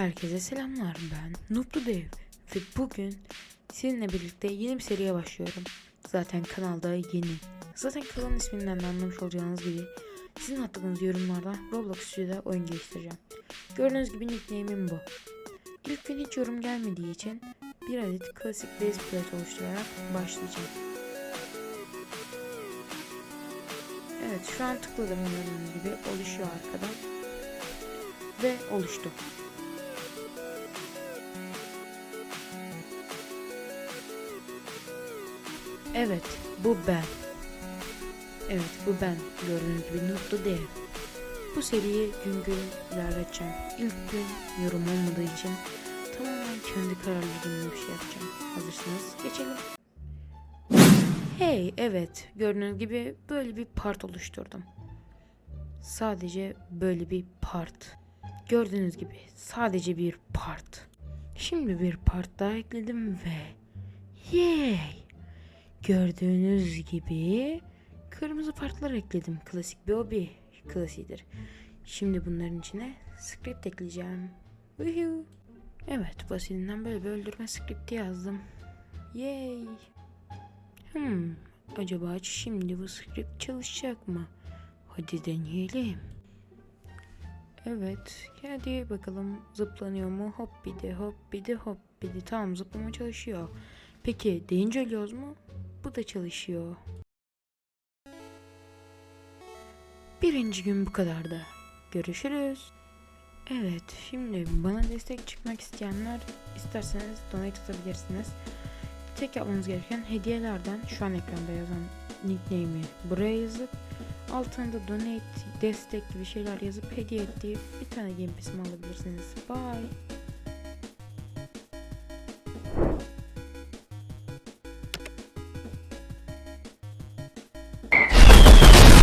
Herkese selamlar ben Nuplu Dev ve bugün sizinle birlikte yeni bir seriye başlıyorum. Zaten kanalda yeni. Zaten kanalın isminden de anlamış olacağınız gibi sizin attığınız yorumlarda Roblox Studio'da oyun geliştireceğim. Gördüğünüz gibi nickname'im bu. İlk gün hiç yorum gelmediği için bir adet klasik base plate oluşturarak başlayacağım. Evet şu an tıkladım gördüğünüz gibi oluşuyor arkada. Ve oluştu. Evet, bu ben. Evet, bu ben. Gördüğünüz gibi mutlu değil. Bu seriyi gün gün ilerleteceğim. İlk gün yorum olmadığı için tamamen kendi kararlarımla bir şey yapacağım. Hazırsanız geçelim. Hey, evet. Gördüğünüz gibi böyle bir part oluşturdum. Sadece böyle bir part. Gördüğünüz gibi sadece bir part. Şimdi bir part daha ekledim ve yay! Gördüğünüz gibi kırmızı partlar ekledim. Klasik bir hobi klasiğidir. Şimdi bunların içine script ekleyeceğim. Woohoo. Evet basitinden böyle bir öldürme scripti yazdım. Yay. Hmm, acaba şimdi bu script çalışacak mı? Hadi deneyelim. Evet, hadi bakalım zıplanıyor mu? Hop bir de hop bir de hop bir de tamam zıplama çalışıyor. Peki deyince ölüyoruz mu? Bu da çalışıyor. Birinci gün bu kadardı. Görüşürüz. Evet, şimdi bana destek çıkmak isteyenler isterseniz donate atabilirsiniz. Tek yapmanız gereken hediyelerden şu an ekranda yazan nickname'i buraya yazıp altına da donate, destek gibi şeyler yazıp hediye ettiği bir tane game pass'imi alabilirsiniz. Bye.